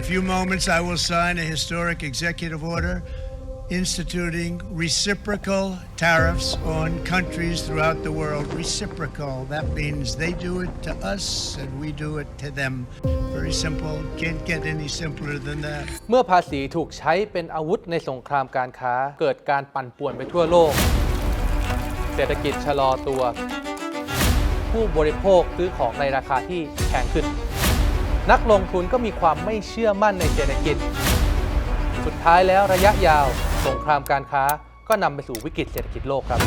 a few moments, I will sign a historic executive order instituting reciprocal tariffs on countries throughout the world. Reciprocal. That means they do it to us and we do it to them. Very simple. Can't get any simpler than that. เมื่อภาษีถูกใช้เป็นอาวุธในสงครามการค้า เกิดการปั่นป่วนไปทั่วโลก เศรษฐกิจชะลอตัว ผู้บริโภคซื้อของในราคาที่แพงขึ้น นักลงทุนก็มีความไม่เชื่อมั่นในเศรษฐกิจ สุดท้ายแล้วระยะยาวสงครามการค้าก็นำไปสู่วิกฤตเศรษฐกิจโลกครับ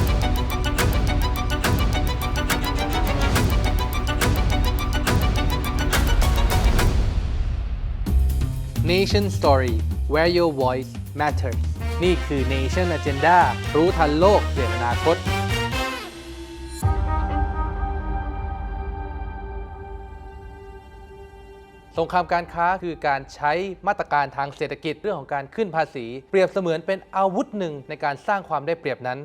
Nation Story where your voice matters นี่คือ Nation Agenda รู้ทันโลกเปลี่ยนอนาคต สงครามการค้าคือการใช้มาตรการทางเศรษฐกิจเรื่องของการขึ้นภาษี เปรียบเสมือนเป็นอาวุธหนึ่งในการสร้างความได้เปรียบนั้น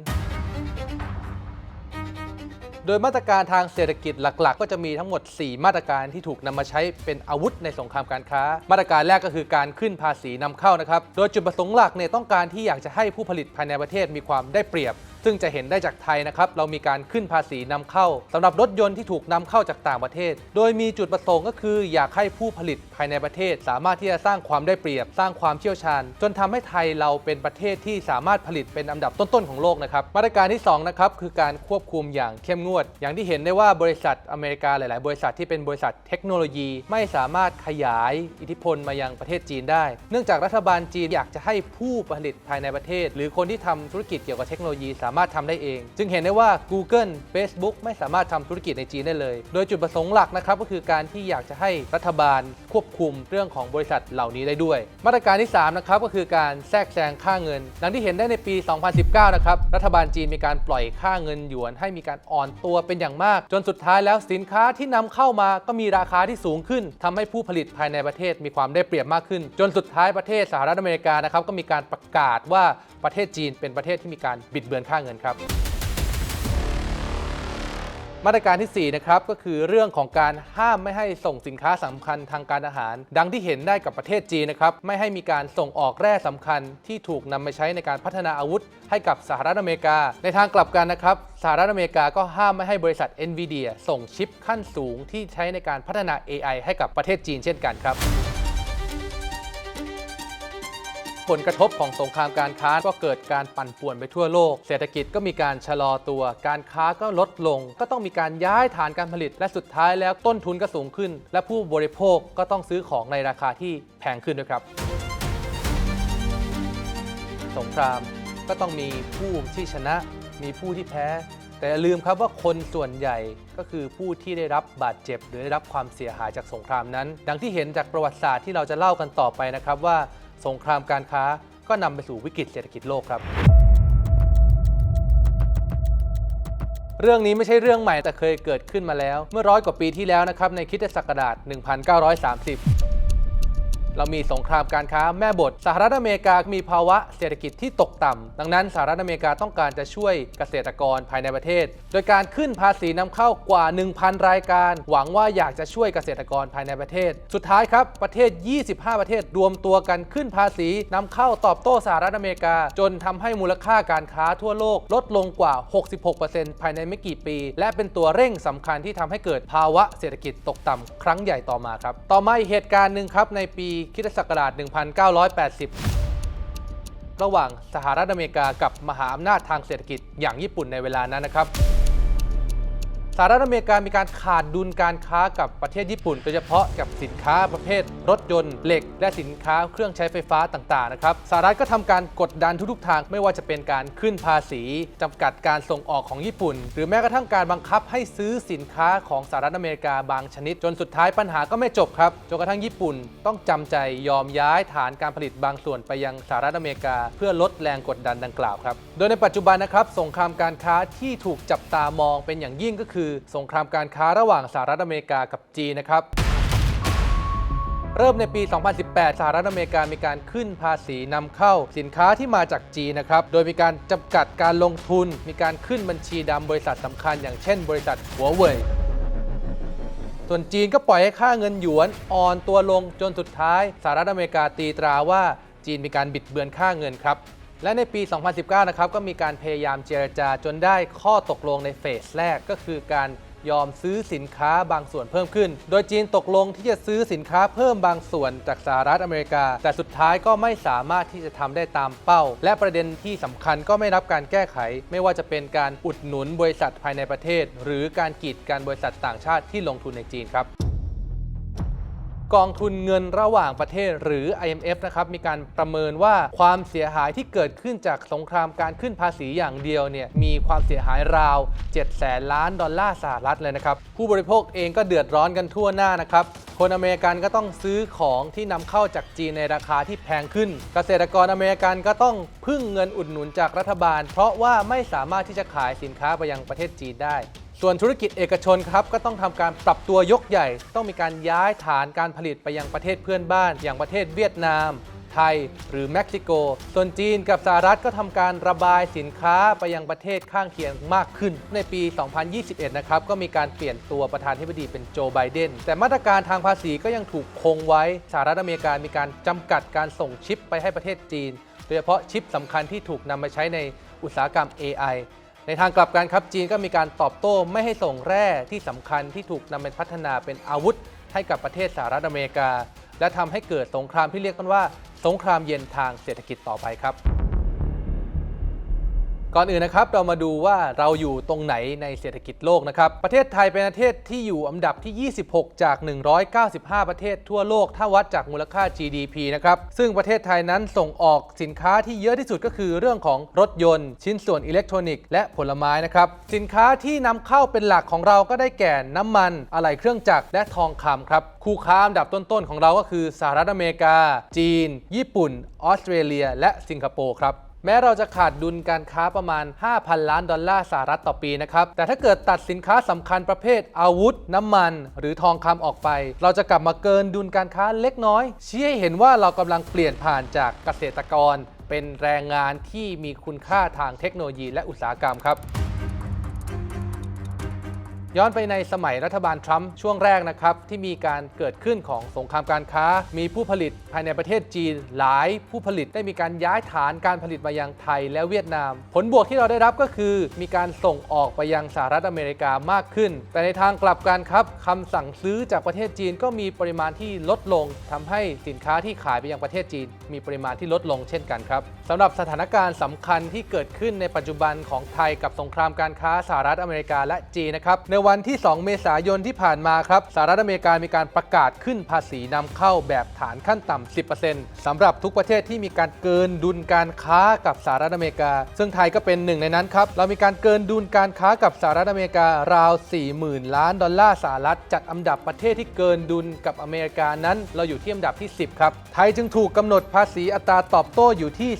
โดยมาตรการทางเศรษฐกิจหลัก ๆ ก็จะมีทั้งหมด 4 มาตรการที่ถูกนำมาใช้เป็นอาวุธในสงครามการค้า มาตรการแรกก็คือการขึ้นภาษีนำเข้านะครับ โดยจุดประสงค์หลักเนี่ยต้องการที่อยากจะให้ผู้ผลิตภายในประเทศมีความได้เปรียบ ซึ่งจะเห็นได้จากไทยนะครับ เรามีการขึ้นภาษีนำเข้าสำหรับรถยนต์ที่ถูกนำเข้าจากต่างประเทศ โดยมีจุดประสงค์ก็คือ อยากให้ผู้ผลิตภายในประเทศ สามารถที่จะสร้างความได้เปรียบ สร้างความเชี่ยวชาญ จนทำให้ไทยเราเป็นประเทศที่สามารถผลิตเป็นอันดับต้นๆของโลกนะครับ มาตรการที่สองนะครับคือการควบคุมอย่างเข้มงวดอย่างที่เห็นได้ว่าบริษัทอเมริกาหลาย ๆ บริษัทที่เป็นบริษัทเทคโนโลยีไม่สามารถขยายอิทธิพลมายังประเทศจีนได้ เนื่องจากรัฐบาลจีนอยากจะให้ผู้ผลิตภายในประเทศ หรือคนที่ทำธุรกิจเกี่ยวกับเทคโนโลยีสามารถทำได้เอง จึงเห็นได้ว่า Google Facebook ไม่สามารถทำธุรกิจในจีนได้เลย โดยจุดประสงค์หลักนะครับก็คือการที่อยากจะให้รัฐบาลควบคุมเรื่องของบริษัทเหล่านี้ได้ด้วย มาตรการที่3นะครับก็คือการแทรกแซงค่าเงิน ดังที่เห็นได้ในปี 2019 นะครับรัฐบาลจีนมีการปล่อยค่าเงินหยวนให้มีการอ่อนตัวเป็นอย่างมาก จนสุดท้ายแล้วสินค้าที่นำเข้ามาก็มีราคาที่สูงขึ้นทำให้ผู้ผลิตภายในประเทศมีความได้เปรียบมากขึ้น จนสุดท้ายประเทศสหรัฐอเมริกานะครับก็มีการประกาศว่าประเทศจีนเป็นประเทศที่มีการบิดเบือนค่าเงินครับ มาตรการที่ 4 นะครับก็คือเรื่องของการห้ามไม่ให้ส่งสินค้าสำคัญทางการอาหาร ดังที่เห็นได้กับประเทศจีนนะครับไม่ให้มีการส่งออกแร่สำคัญที่ถูกนำมาใช้ในการพัฒนาอาวุธ ให้กับสหรัฐอเมริกา ในทางกลับกันนะครับสหรัฐอเมริกาก็ห้ามไม่ให้บริษัท NVIDIA ส่งชิปขั้นสูงที่ใช้ในการพัฒนา AI ให้กับประเทศจีนเช่นกันครับ ผลกระทบของสงครามการค้าก็เกิดการปั่นป่วนไปทั่วโลก เศรษฐกิจก็มีการชะลอตัว การค้าก็ลดลง ก็ต้องมีการย้ายฐานการผลิต และสุดท้ายแล้วต้นทุนก็สูงขึ้น และผู้บริโภคก็ต้องซื้อของในราคาที่แพงขึ้นด้วยครับ สงครามก็ต้องมีผู้ที่ชนะ มีผู้ที่แพ้ แต่อย่าลืมครับว่าคนส่วนใหญ่ก็คือผู้ที่ได้รับบาดเจ็บ หรือได้รับความเสียหายจากสงครามนั้น ดังที่เห็นจากประวัติศาสตร์ที่เราจะเล่ากันต่อไปนะครับว่า สงครามการค้าก็นำไปสู่วิกฤตเศรษฐกิจโลกครับ เรื่องนี้ไม่ใช่เรื่องใหม่แต่เคยเกิดขึ้นมาแล้ว เมื่อร้อยกว่าปีที่แล้วนะครับในคริสตศักราช1930 เรามีสงครามการค้าแม่บท สหรัฐอเมริกามีภาวะเศรษฐกิจที่ตกต่ำดังนั้นสหรัฐอเมริกาต้องการจะช่วยเกษตรกรภายในประเทศ โดยการขึ้นภาษีนำเข้ากว่า 1,000 รายการ หวังว่าอยากจะช่วยเกษตรกรภายในประเทศ สุดท้ายครับ ประเทศ 25 ประเทศรวมตัวกันขึ้นภาษีนำเข้าตอบโต้สหรัฐอเมริกา จนทำให้มูลค่าการค้าทั่วโลกลดลงกว่า 66%ภายในไม่กี่ปี และเป็นตัวเร่งสำคัญที่ทำให้เกิดภาวะเศรษฐกิจตกต่ำครั้งใหญ่ต่อมาครับ ต่อมาเหตุการณ์หนึ่งครับในปีคริสตศักราช 1980 ระหว่างสหรัฐอเมริกากับมหาอำนาจทางเศรษฐกิจอย่างญี่ปุ่นในเวลานั้นนะครับ สหรัฐอเมริกามีการขาดดุลการค้ากับประเทศญี่ปุ่น โดยเฉพาะกับสินค้าประเภท รถยนต์เหล็ก และสินค้าเครื่องใช้ไฟฟ้าต่างๆนะครับสหรัฐก็ทำการกดดันทุกๆทาง ไม่ว่าจะเป็นการขึ้นภาษีจำกัดการส่งออกของญี่ปุ่น หรือแม้กระทั่งการบังคับให้ซื้อสินค้าของสหรัฐอเมริกาบางชนิด จนสุดท้ายปัญหาก็ไม่จบครับจนกระทั่งญี่ปุ่นต้องจำใจยอมย้ายฐานการผลิตบางส่วนไปยังสหรัฐอเมริกา เพื่อลดแรงกดดันดังกล่าวครับโดยในปัจจุบันนะครับสงครามการค้าที่ถูกจับตามองเป็นอย่างยิ่งก็คือสงครามการค้าระหว่างสหรัฐอเมริกากับจีนนะครับ เริ่มในปี 2018 สหรัฐอเมริกามีการขึ้นภาษีนำเข้าสินค้าที่มาจากจีนนะครับ โดยมีการจำกัดการลงทุน มีการขึ้นบัญชีดำบริษัทสำคัญ อย่างเช่น บริษัทหัวเว่ยส่วนจีนก็ปล่อยให้ค่าเงินหยวนอ่อนตัวลงจนสุดท้ายสหรัฐอเมริกาตีตราว่าจีนมีการบิดเบือนค่าเงินครับ และในปี 2019 นะครับ ก็มีการพยายามเจรจาจนได้ข้อตกลงในเฟสแรกก็คือการยอมซื้อสินค้าบางส่วนเพิ่มขึ้น โดยจีนตกลงที่จะซื้อสินค้าเพิ่มบางส่วนจากสหรัฐอเมริกา แต่สุดท้ายก็ไม่สามารถที่จะทำได้ตามเป้า และประเด็นที่สำคัญก็ไม่รับการแก้ไข ไม่ว่าจะเป็นการอุดหนุนบริษัทภายในประเทศ หรือการกีดกันบริษัทต่างชาติที่ลงทุนในจีนครับ กองทุนเงินระหว่างประเทศหรือ IMF นะครับมีการประเมินว่าความเสียหายที่เกิดขึ้นจากสงครามการขึ้นภาษีอย่างเดียวเนี่ยมีความเสียหายราว 7 แสนล้านดอลลาร์สหรัฐเลยนะครับ ผู้บริโภคเองก็เดือดร้อนกันทั่วหน้านะครับ คนอเมริกันก็ต้องซื้อของที่นำเข้าจากจีนในราคาที่แพงขึ้น เกษตรกรอเมริกันก็ต้องพึ่งเงินอุดหนุนจากรัฐบาล เพราะว่าไม่สามารถที่จะขายสินค้าไปยังประเทศจีนได้ ส่วนธุรกิจเอกชนครับก็ต้องทำการปรับตัวยกใหญ่ ต้องมีการย้ายฐานการผลิตไปยังประเทศเพื่อนบ้าน อย่างประเทศเวียดนาม ไทย หรือเม็กซิโก ส่วนจีนกับสหรัฐก็ทำการระบายสินค้าไปยังประเทศข้างเคียงมากขึ้น ในปี 2021 นะครับก็มีการเปลี่ยนตัวประธานาธิบดีเป็นโจไบเดน แต่มาตรการทางภาษีก็ยังถูกคงไว้ สหรัฐอเมริกามีการจำกัดการส่งชิปไปให้ประเทศจีน โดยเฉพาะชิปสำคัญที่ถูกนำมาใช้ในอุตสาหกรรม AI ในทางกลับกันครับจีนก็มีการตอบโต้ไม่ให้ส่งแร่ที่สำคัญที่ถูกนำไปพัฒนาเป็นอาวุธ ให้กับประเทศสหรัฐอเมริกา และทำให้เกิดสงครามที่เรียกกันว่า สงครามเย็นทางเศรษฐกิจต่อไปครับ ก่อนอื่นนะครับเรามาดูว่าเราอยู่ตรงไหนในเศรษฐกิจโลกนะครับประเทศไทยเป็นประเทศที่อยู่อันดับที่ 26 จาก 195 ประเทศทั่วโลก ถ้าวัดจากมูลค่า GDP นะครับซึ่งประเทศไทยนั้นส่งออกสินค้าที่เยอะที่สุดก็คือเรื่องของรถยนต์ ชิ้นส่วนอิเล็กทรอนิกส์และผลไม้นะครับสินค้าที่นำเข้าเป็นหลักของเราก็ได้แก่น้ำมันอะไหล่เครื่องจักรและทองคำครับคู่ค้าอันดับต้นๆของเราก็คือสหรัฐอเมริกา จีน ญี่ปุ่น ออสเตรเลีย และสิงคโปร์ครับ แม้เราจะขาดดุลการค้าประมาณ 5,000 ล้านดอลลาร์สหรัฐต่อปีนะครับ แต่ถ้าเกิดตัดสินค้าสำคัญประเภทอาวุธ น้ำมัน หรือทองคำออกไป เราจะกลับมาเกินดุลการค้าเล็กน้อย ชี้ให้เห็นว่าเรากำลังเปลี่ยนผ่านจากเกษตรกร เป็นแรงงานที่มีคุณค่าทางเทคโนโลยีและอุตสาหกรรมครับ ย้อนไปในสมัยรัฐบาลทรัมป์ช่วงแรกนะครับ ที่มีการเกิดขึ้นของสงครามการค้า มีผู้ผลิตภายในประเทศจีน หลายผู้ผลิตได้มีการย้ายฐานการผลิตมายังไทยและเวียดนาม ผลบวกที่เราได้รับก็คือ มีการส่งออกไปยังสหรัฐอเมริกามากขึ้น แต่ในทางกลับกันครับคำสั่งซื้อจากประเทศจีนก็มีปริมาณที่ลดลงทำให้สินค้าที่ขายไปยังประเทศจีน มีปริมาณที่ลดลงเช่นกันครับสำหรับสถานการณ์สำคัญที่เกิดขึ้นในปัจจุบันของไทยกับสงครามการค้าสหรัฐอเมริกาและจีนนะครับในวันที่ 2 เมษายนที่ผ่านมาครับสหรัฐอเมริกามีการประกาศขึ้นภาษีนำเข้าแบบฐานขั้นต่ำ10%สำหรับทุกประเทศที่มีการเกินดุลการค้ากับสหรัฐอเมริกา ซึ่งไทยก็เป็นหนึ่งในนั้นครับ เรามีการเกินดุลการค้ากับสหรัฐอเมริการาว 40,000 ล้านดอลลาร์สหรัฐจัดอันดับประเทศที่เกินดุลกับอเมริกานั้น เราอยู่ที่อันดับที่ 10 ครับ ไทยจึงถูกกำหนดภาษีอัตราตอบโต้อยู่ที่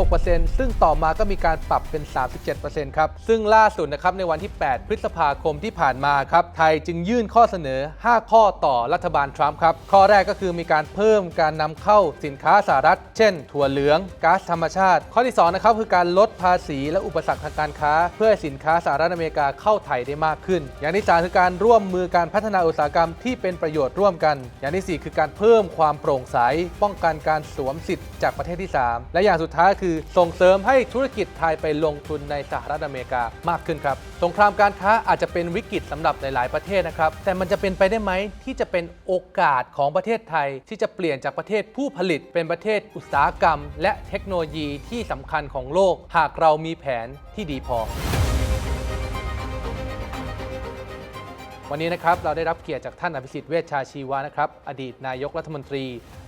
36%ซึ่งต่อมาก็มีการปรับเป็น 37%ครับซึ่งล่าสุดนะครับในวันที่ 8 พฤษภาคมที่ผ่านมาครับไทยจึงยื่นข้อเสนอ 5 ข้อต่อรัฐบาลทรัมป์ครับ ข้อแรกก็คือมีการเพิ่มการนำเข้าสินค้าสหรัฐ เช่น ถั่วเหลืองก๊าซธรรมชาติ ข้อที่2นะครับคือการลดภาษีและอุปสรรคทางการค้า เพื่อสินค้าสหรัฐอเมริกาเข้าไทยได้มากขึ้น อย่างที่3คือการร่วมมือการพัฒนาอุตสาหกรรมที่เป็นประโยชน์ร่วมกัน อย่างที่ 4 คือการเพิ่มความโปร่งใส ป้องกันการสวมสิทธิ์จากประเทศที่ 3 และอย่างสุดท้ายคือส่งเสริมให้ธุรกิจไทยไปลงทุนในสหรัฐอเมริกามากขึ้นครับสงครามการค้าอาจจะเป็นวิกฤตสำหรับหลาย ๆ ประเทศนะครับ แต่มันจะเป็นไปได้ไหมที่จะเป็นโอกาสของประเทศไทย ที่จะเปลี่ยนจากประเทศผู้ผลิต เป็นประเทศอุตสาหกรรม และเทคโนโลยีที่สำคัญของโลก หากเรามีแผนที่ดีพอวันนี้นะครับเราได้รับเกียรติจากท่านอภิสิทธิ์เวชชาชีวะนะครับ อดีตนายกรัฐมนตรี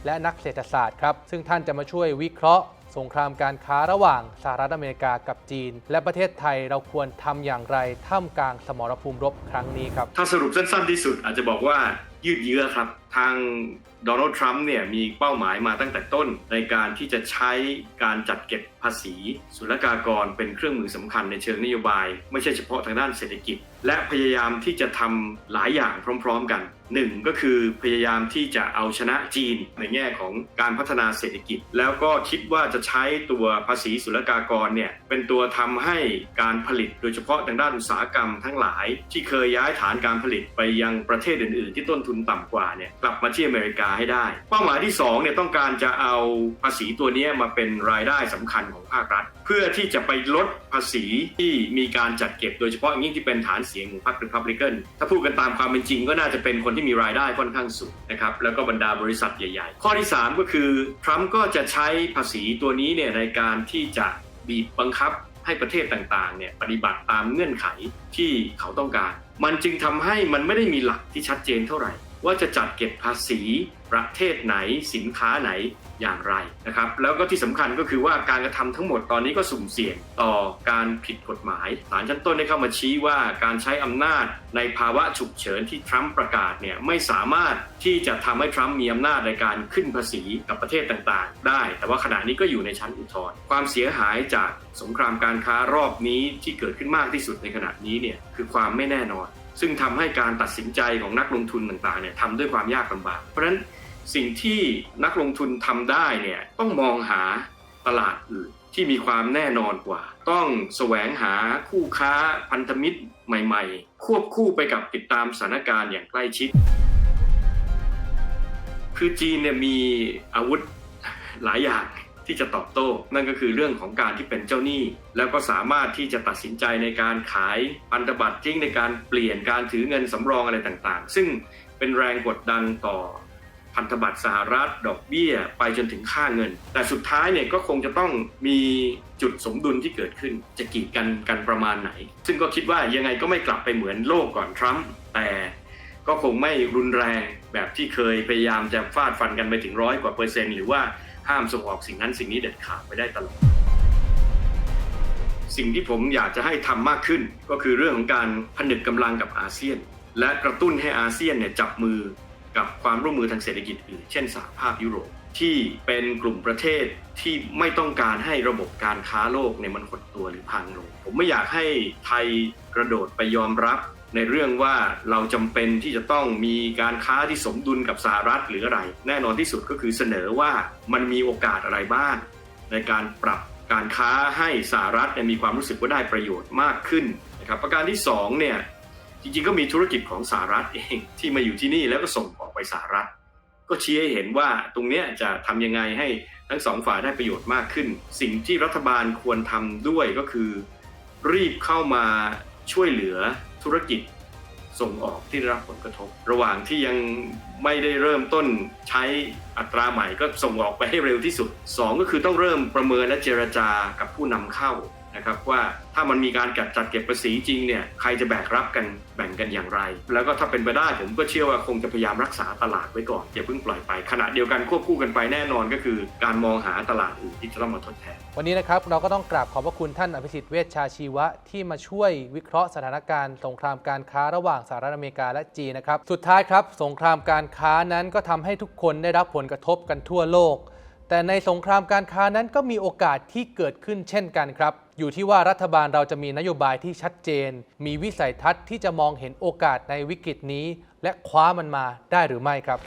และนักเศรษฐศาสตร์ครับ ซึ่งท่านจะมาช่วยวิเคราะห์ สงครามการค้าระหว่างสหรัฐอเมริกากับจีน และประเทศไทยเราควรทำอย่างไรท่ามกลางสมรภูมิรบครั้งนี้ครับ ถ้าสรุปสั้นๆที่สุดอาจจะบอกว่ายืดเยื้อครับ ทางโดนัลด์ทรัมป์เนี่ยมีเป้าหมายมาตั้งแต่ต้น ในการที่จะใช้การจัดเก็บภาษี ศุลกากรเป็นเครื่องมือสำคัญในเชิงนโยบาย ไม่ใช่เฉพาะทางด้านเศรษฐกิจ และพยายามที่จะทำหลายอย่างพร้อม ๆ กัน หนึ่งก็คือพยายามที่จะเอาชนะจีนในแง่ของการพัฒนาเศรษฐกิจ แล้วก็คิดว่าจะใช้ตัวภาษีศุลกากรเนี่ยเป็นตัวทำให้การผลิตโดยเฉพาะทางด้านอุตสาหกรรมทั้งหลาย ที่เคยย้ายฐานการผลิตไปยังประเทศอื่น ๆ ที่ต้นทุนต่ำกว่าเนี่ยกลับมาที่อเมริกาให้ได้ เป้าหมายที่สองเนี่ยต้องการจะเอาภาษีตัวนี้มาเป็นรายได้สำคัญของภาครัฐ เพื่อที่จะไปลด ภาษีที่มีการจัดเก็บโดยเฉพาะอย่างยิ่งที่เป็นฐานเสียงของพรรครีพับลิกันถ้าพูดกันตามความเป็นจริงก็น่าจะเป็นคนที่มีรายได้ค่อนข้างสูงนะครับแล้วก็บรรดาบริษัทใหญ่ ๆ ข้อที่ 3 ก็คือทรัมป์ก็จะใช้ภาษีตัวนี้เนี่ยในการที่จะบีบบังคับให้ประเทศต่างๆเนี่ยปฏิบัติตามเงื่อนไขที่เขาต้องการ มันจึงทำให้มันไม่ได้มีหลักที่ชัดเจนเท่าไหร่ ว่าจะจัดเก็บภาษีประเทศไหนสินค้าไหนอย่างไรนะครับ แล้วก็ที่สำคัญก็คือว่าการกระทำทั้งหมดตอนนี้ก็สุ่มเสี่ยงต่อการผิดกฎหมายศาลชั้นต้นได้เข้ามาชี้ว่าการใช้อำนาจในภาวะฉุกเฉินที่ทรัมป์ประกาศเนี่ยไม่สามารถที่จะทำให้ทรัมป์มีอำนาจในการขึ้นภาษีกับประเทศต่างๆ ได้ แต่ว่าขณะนี้ก็อยู่ในชั้นอุทธรณ์ความเสียหายจากสงครามการค้ารอบนี้ที่เกิดขึ้นมากที่สุดในขณะนี้เนี่ยคือความไม่แน่นอน ซึ่งทำให้การตัดสินใจของนักลงทุนต่างๆเนี่ยทำด้วยความยากลำบาก เพราะฉะนั้นสิ่งที่นักลงทุนทำได้เนี่ยต้องมองหาตลาดอื่นที่มีความแน่นอนกว่า ต้องแสวงหาคู่ค้าพันธมิตรใหม่ ๆ ควบคู่ไปกับติดตามสถานการณ์อย่างใกล้ชิด คือจีนเนี่ยมีอาวุธหลายอย่าง ที่จะตอบโต้ นั่นก็คือเรื่องของการที่เป็นเจ้าหนี้ แล้วก็สามารถที่จะตัดสินใจในการขายพันธบัตรจริงในการเปลี่ยนการถือเงินสำรองอะไรต่างๆ ซึ่งเป็นแรงกดดันต่อพันธบัตรสหรัฐดอกเบี้ย ไปจนถึงค่าเงิน แต่สุดท้ายเนี่ยก็คงจะต้องมีจุดสมดุลที่เกิดขึ้น จะกีดกันกันประมาณไหน ซึ่งก็คิดว่ายังไงก็ไม่กลับไปเหมือนโลกก่อนทรัมป์แต่ก็คงไม่รุนแรงแบบที่เคยพยายามจะฟาดฟันกันไปถึงร้อยกว่าเปอร์เซ็นต์หรือว่า ห้ามส่งออกสิ่งนั้นสิ่งนี้เด็ดขาดไปได้ตลอด สิ่งที่ผมอยากจะให้ทำมากขึ้น ก็คือเรื่องของการผนึกกำลังกับอาเซียน และกระตุ้นให้อาเซียนเนี่ยจับมือกับความร่วมมือทางเศรษฐกิจอื่น เช่นสหภาพยุโรปที่เป็นกลุ่มประเทศที่ไม่ต้องการให้ระบบการค้าโลกเนี่ยมันหดตัวหรือพังลง ผมไม่อยากให้ไทยกระโดดไปยอมรับ ในเรื่องว่าเราจำเป็นที่จะต้องมีการค้าที่สมดุลกับสหรัฐหรืออะไร แน่นอนที่สุดก็คือเสนอว่ามันมีโอกาสอะไรบ้าง ในการปรับการค้าให้สหรัฐเนี่ยมีความรู้สึกว่าได้ประโยชน์มากขึ้นนะครับประการที่สองเนี่ยจริงๆก็มีธุรกิจของสหรัฐเองที่มาอยู่ที่นี่แล้วก็ส่งออกไปสหรัฐ ก็ชี้ให้เห็นว่าตรงเนี้ยจะทำยังไงให้ทั้งสองฝ่ายได้ประโยชน์มากขึ้น สิ่งที่รัฐบาลควรทำด้วยก็คือ รีบเข้ามาช่วยเหลือ ธุรกิจส่งออกที่ได้รับผลกระทบ ระหว่างที่ยังไม่ได้เริ่มต้นใช้อัตราใหม่ก็ส่งออกไปให้เร็วที่สุด 2 ก็คือต้องเริ่มประเมินและเจรจากับผู้นำเข้า นะครับว่าถ้ามันมีการจัดจัดเก็บภาษีจริงเนี่ยใครจะแบกรับกันแบ่งกันอย่างไร แล้วก็ถ้าเป็นไปได้ผมก็เชื่อว่าคงจะพยายามรักษาตลาดไว้ก่อนอย่าเพิ่งปล่อยไปขณะเดียวกันควบคู่กันไปแน่นอนก็คือ การมองหาตลาดอื่นที่จะต้องมาทดแทน วันนี้นะครับเราก็ต้องกราบขอบพระคุณท่านอภิสิทธิ์เวชชาชีวะที่มาช่วยวิเคราะห์สถานการณ์สงครามการค้าระหว่างสหรัฐอเมริกาและจีนนะครับสุดท้ายครับสงครามการค้านั้นก็ทำให้ทุกคนได้รับผลกระทบกันทั่วโลก แต่ในสงครามการค้านั้นก็มีโอกาสที่เกิดขึ้นเช่นกันครับ อยู่ที่ว่ารัฐบาลเราจะมีนโยบายที่ชัดเจน มีวิสัยทัศน์ที่จะมองเห็นโอกาสในวิกฤตนี้ และคว้ามันมาได้หรือไม่ครับ